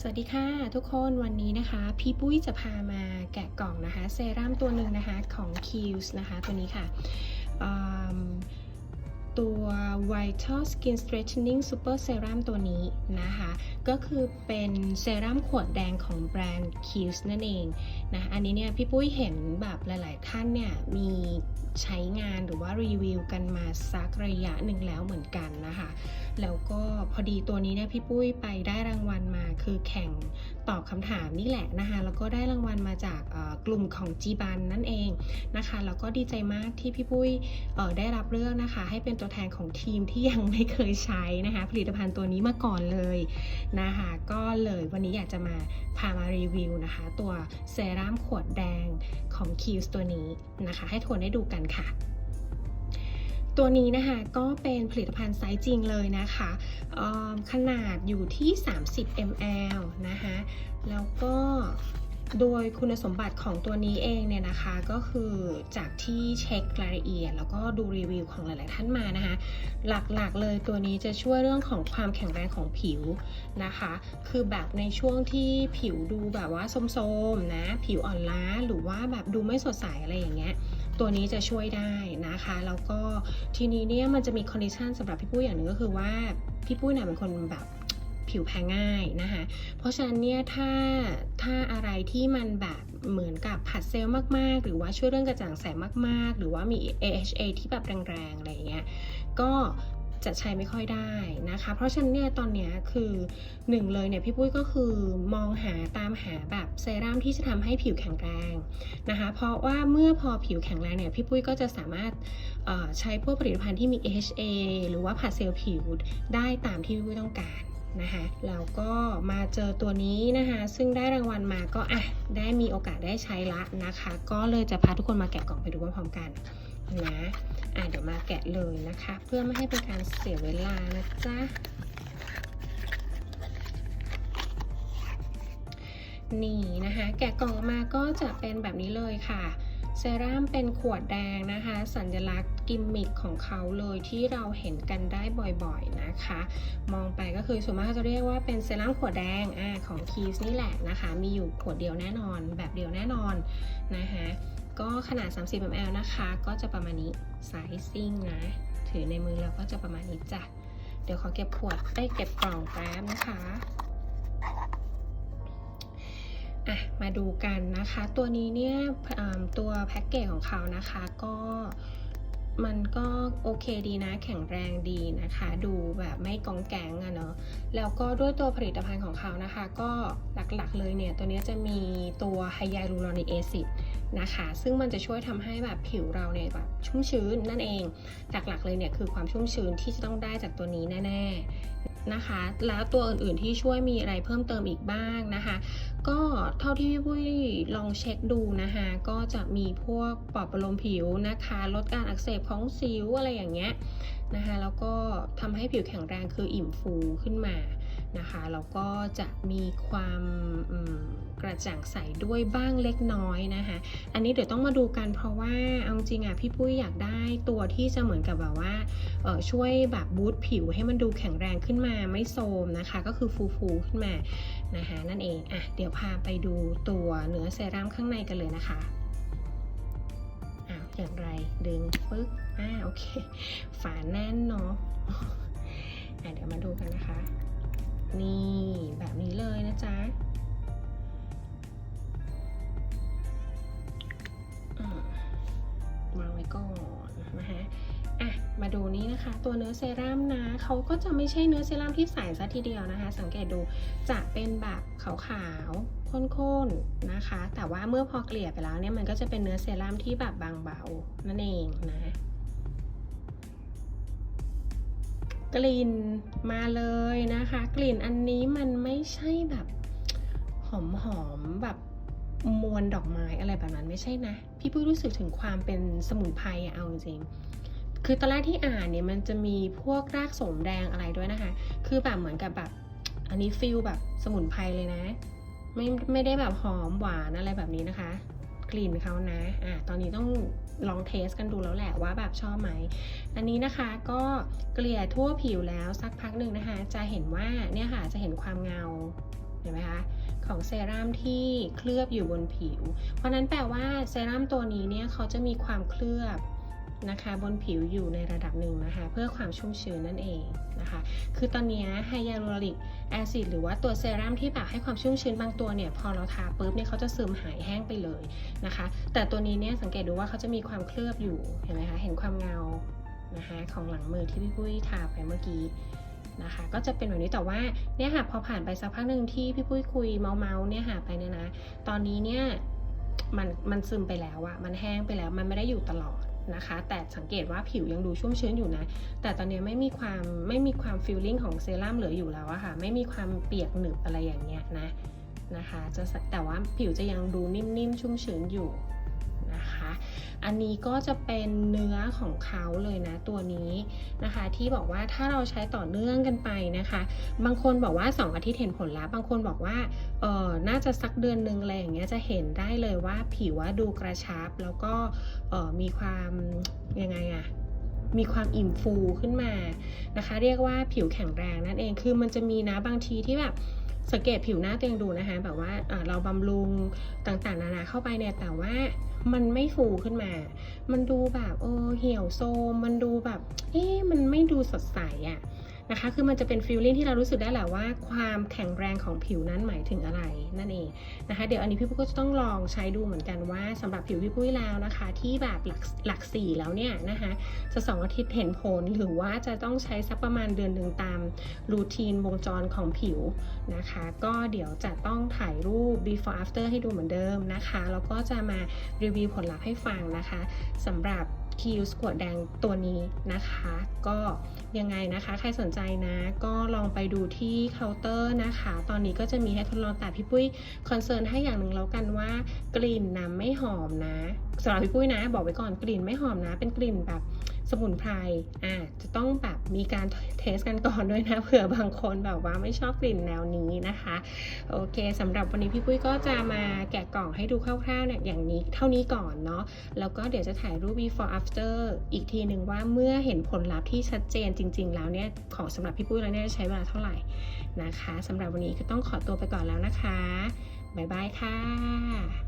สวัสดีค่ะทุกคนวันนี้นะคะ พี่ปุ้ยจะพามาแกะกล่องนะคะ เซรั่มตัวหนึ่งนะคะของ k i e w s นะคะตัวนี้ค่ะ ตัว Vital Skin Strengthening Super Serum ตัวนี้นะคะ ก็คือเป็นเซรั่มขวดแดงของแบรนด์ k i e s นั่นเองนะอันนี้เนี่ยพี่ปุ้ยเห็นแบบหลาย ๆ ท่านเนี่ยมีใช้งานหรือว่ารีวิวกันมาสักระยะหนึ่งแล้วเหมือนกันนะคะ แล้วก็พอดีตัวนี้เนี่ยพี่ปุ้ยไปได้รางวัลมาคือแข่งตอบคำถามนี่แหละนะคะแล้วก็ได้รางวัลมาจากกลุ่มของจีบันนั่นเองนะคะแล้วก็ดีใจมากที่พี่ปุ้ยได้รับเลือกนะคะ ให้เป็นตัวแทนของทีมที่ยังไม่เคยใช้นะคะผลิตภัณฑ์ตัวนี้มาก่อนเลยนะคะก็เลยวันนี้อยากจะมาพามารีวิวนะคะ ตัวเซรั่มขวดแดงของ q ิวส์ตัวนี้นะคะ ให้ทวนได้ดูกันค่ะตัวนี้นะคะก็เป็นผลิตภัณฑ์ไซส์จริงเลยนะคะขนาดอยู่ที่ 30 ml นะคะแล้วก็ โดยคุณสมบัติของตัวนี้เองเนี่ยนะคะก็คือจากที่เช็ครายละเอียด แล้วก็ดูรีวิวของหลายๆท่านมานะคะ หลักๆเลยตัวนี้จะช่วยเรื่องของความแข็งแรงของผิวนะคะ คือแบบในช่วงที่ผิวดูแบบว่าโทรมๆนะผิวอ่อนล้าหรือว่าแบบดูไม่สดใสอะไรอย่างเงี้ยตัวนี้จะช่วยได้นะคะ แล้วก็ทีนี้เนี่ยมันจะมีคอนดิชันสำหรับพี่ปุ้ยอย่างหนึ่งก็คือว่าพี่ปุ้ยเนี่ยเป็นคนแบบ ผิวแพ้ง่ายนะคะ เพราะฉะนั้นเนี่ยถ้าถ้าอะไรที่มันแบบเหมือนกับผัดเซลล์มาก ๆ หรือว่าช่วยเรื่องกระจ่างแสงมาก ๆ หรือว่ามี AHA ที่แบบแรงๆอะไรเงี้ยก็จะใช้ไม่ค่อยได้นะคะ เพราะฉะนั้นเนี่ยตอนเนี้ยคือหนึ่งเลยเนี่ยพี่ปุ้ยก็คือมองหาตามหาแบบเซรั่มที่จะทำให้ผิวแข็งแรงนะคะ เพราะว่าเมื่อพอผิวแข็งแรงเนี่ยพี่ปุ้ยก็จะสามารถใช้พวกผลิตภัณฑ์ที่มี AHA หรือว่าผัดเซลล์ผิวได้ตามที่พี่ปุ้ยต้องการ นะคะแล้วก็มาเจอตัวนี้นะคะซึ่งได้รางวัลมาก็อะได้มีโอกาสได้ใช้ละนะคะ ก็เลยจะพาทุกคนมาแกะกล่องไปดูพร้อมๆกันนะอะเดี๋ยวมาแกะเลยนะคะ เพื่อไม่ให้เป็นการเสียเวลานะจ๊ะ นี่นะคะ แกะกล่องออกมาก็จะเป็นแบบนี้เลยค่ะ เซรั่มเป็นขวดแดงนะคะ สัญลักษณ์กิมมิคของเขาเลยที่เราเห็นกันได้บ่อยๆนะคะ มองไปก็คือส่วนมากเขาจะเรียกว่าเป็นเซรั่มขวดแดงอของคีสนี่แหละนะคะ มีอยู่ขวดเดียวแน่นอน แบบเดียวแน่นอนนะคะก็ขนาด 30 ml นะคะ ก็จะประมาณนี้ไซซิ่งนะ ถือในมือเราก็จะประมาณนี้จ้ะ เดี๋ยวขอเก็บขวดได้เก็บกล่องแป๊บนะคะ อะมาดูกันนะคะ ตัวนี้เนี่ยตัวแพ็กเกจของเขานะคะก็มันก็โอเคดีนะ แข็งแรงดีนะคะ ดูแบบไม่กองแกงอะเนาะแล้วก็ด้วยตัวผลิตภัณฑ์ของเขานะคะ ก็หลักๆเลยเนี่ย ตัวนี้จะมีตัวไฮยาลูรอนิกแอซิดนะคะ ซึ่งมันจะช่วยทำให้แบบผิวเราเนี่ยแบบชุ่มชื้นนั่นเองหลักๆเลยเนี่ยคือความชุ่มชื้นที่จะต้องได้จากตัวนี้แน่ ๆ นะคะ แล้วตัวอื่นๆที่ช่วยมีอะไรเพิ่มเติมอีกบ้างนะคะ ก็เท่าที่พี่ปุ้ยลองเช็คดูนะคะก็จะมีพวกปลอบประโลมผิวนะคะ ลดการอักเสบของสิวอะไรอย่างเงี้ยนะคะแล้วก็ทำให้ผิวแข็งแรงคืออิ่มฟูขึ้นมานะคะแล้วก็จะมีความ ระจ่างใสด้วยบ้างเล็กน้อยนะคะ อันนี้เดี๋ยวต้องมาดูกันเพราะว่าเอาจริงอะพี่ปุ้ยอยากได้ตัวที่จะเหมือนกับแบบว่าช่วยแบบบูตผิวให้มันดูแข็งแรงขึ้นมาไม่โทรมนะคะ ก็คือฟูๆขึ้นมานะคะนั่นเองอะเดี๋ยวพาไปดูตัวเนื้อเซรั่มข้างในกันเลยนะคะอ้าวอย่างไรดึงปึ๊กอ่าโอเค ฝาแน่นเนาะอะเดี๋ยวมาดูกันนะคะ นี่แบบนี้เลยนะจ๊ะ มาดูนี้นะคะ ตัวเนื้อเซรั่มนะเขาก็จะไม่ใช่เนื้อเซรั่มที่ใสซะทีเดียวนะคะ สังเกตดูจะเป็นแบบขาวๆข้นๆนะคะ แต่ว่าเมื่อพอเกลี่ยไปแล้วเนี่ยมันก็จะเป็นเนื้อเซรั่มที่แบบบางเบานั่นเองนะกลิ่นมาเลยนะคะ กลิ่นอันนี้มันไม่ใช่แบบหอมๆแบบมวลดอกไม้อะไรแบบนั้นไม่ใช่นะ พี่ปุ้ยรู้สึกถึงความเป็นสมุนไพรเอาจริงๆ คือตอนแรกที่อ่านเนี่ยมันจะมีพวกรากสมแดงอะไรด้วยนะคะ คือแบบเหมือนกับแบบอันนี้ฟิลแบบสมุนไพรเลยนะ ไม่ไม่ได้แบบหอมหวานอะไรแบบนี้นะคะ กลิ่นเขานะอะตอนนี้ต้องลองเทสกันดูแล้วแหละว่าแบบชอบไหม อันนี้นะคะก็เกลี่ยทั่วผิวแล้วสักพักหนึ่งนะคะ จะเห็นว่าเนี่ยค่ะจะเห็นความเงาเห็นไหมคะของเซรั่มที่เคลือบอยู่บนผิว เพราะนั้นแปลว่าเซรั่มตัวนี้เนี่ยเขาจะมีความเคลือบ นะคะบนผิวอยู่ในระดับหนึ่งนะคะ เพื่อความชุ่มชื้นนั่นเองนะคะ คือตอนนี้ไฮยาลูรอนิกแอซิดหรือว่าตัวเซรั่มที่แบบให้ความชุ่มชื้นบางตัวเนี่ยพอเราทาปุ๊บเนี่ยเขาจะซึมหายแห้งไปเลยนะคะ แต่ตัวนี้เนี่ยสังเกตดูว่าเขาจะมีความเคลือบอยู่เห็นไหมคะเห็นความเงานะคะของหลังมือที่พี่ปุ้ยทาไปเมื่อกี้นะคะก็จะเป็นแบบนี้แต่ว่าเนี่ยค่ะพอผ่านไปสักพักหนึ่งที่พี่ปุ้ยคุยเมาเมาเนี่ยค่ะไปเนี่ยนะ ตอนนี้เนี่ยมันมันซึมไปแล้วอะมันแห้งไปแล้วมันไม่ได้อยู่ตลอด นะคะ แต่สังเกตว่าผิวยังดูชุ่มชื้นอยู่นะ แต่ตอนนี้ไม่มีความไม่มีความฟิลลิ่งของเซรั่มเหลืออยู่แล้วอะค่ะ ไม่มีความเปียกหนึบอะไรอย่างเงี้ยนะนะคะ จะแต่ว่าผิวจะยังดูนิ่มๆชุ่มชื้นอยู่ อันนี้ก็จะเป็นเนื้อของเขาเลยนะตัวนี้นะคะ ที่บอกว่าถ้าเราใช้ต่อเนื่องกันไปนะคะ บางคนบอกว่า 2 อาทิตย์เห็นผลลัพธ์บางคนบอกว่าเออน่าจะสักเดือนนึงอะไรอย่างเงี้ยจะเห็นได้เลยว่าผิวดูกระชับ แล้วก็เออมีความยังไงอะมีความอิ่มฟูขึ้นมานะคะ เรียกว่าผิวแข็งแรงนั่นเองคือมันจะมีนะบางทีที่แบบ สังเกตผิวหน้าตัวเองดูนะคะแบบว่าเราบำรุงต่างๆ นานาเข้าไปเนี่ยแต่ว่ามันไม่ฟูขึ้นมา มันดูแบบเออเหี่ยวโซม มันดูแบบ เอ๊ะมันไม่ดูสดใสอะ นะคะ คือมันจะเป็นฟีลลิ่งที่เรารู้สึกได้แหละว่าความแข็งแรงของผิวนั้นหมายถึงอะไรนั่นเองนะคะ เดี๋ยวอันนี้พี่ปุ้ยก็จะต้องลองใช้ดูเหมือนกันว่าสำหรับผิวพี่ปุ้ยแล้วนะคะ ที่แบบหลักหลักสี่แล้วเนี่ยนะคะ จะสองอาทิตย์เห็นผลหรือว่าจะต้องใช้สักประมาณเดือนหนึ่งตามรูทีนวงจรของผิวนะคะ ก็เดี๋ยวจะต้องถ่ายรูป before after ให้ดูเหมือนเดิมนะคะ แล้วก็จะมารีวิวผลลัพธ์ให้ฟังนะคะสำหรับ คิวสกวดแดงตัวนี้นะคะ ก็ยังไงนะคะ ใครสนใจนะ ก็ลองไปดูที่เคาน์เตอร์นะคะ ตอนนี้ก็จะมีให้ทดลองแต่พี่ปุ้ยคอนเซิร์นให้อย่างหนึ่งแล้วกันว่ากลิ่นนะไม่หอมนะสำหรับพี่ปุ้ยนะ บอกไว้ก่อนกลิ่นไม่หอมนะ เป็นกลิ่นแบบ สมุนไพรอ่าจะต้องแบบมีการเทสกันก่อนด้วยนะเผื่อบางคนแบบว่าไม่ชอบกลิ่นแนวนี้นะคะ โอเคสำหรับวันนี้พี่ปุ้ยก็จะมาแกะกล่องให้ดูคร่าวๆเนี่ยอย่างนี้เท่านี้ก่อนเนาะแล้วก็เดี๋ยวจะถ่ายรูป before after อีกทีหนึ่งว่าเมื่อเห็นผลลัพธ์ที่ชัดเจนจริง ๆ แล้วเนี่ยของสำหรับพี่ปุ้ยแล้วเนี่ยใช้เวลาเท่าไหร่นะคะสำหรับวันนี้ก็ต้องขอตัวไปก่อนแล้วนะคะบ๊ายบายค่ะ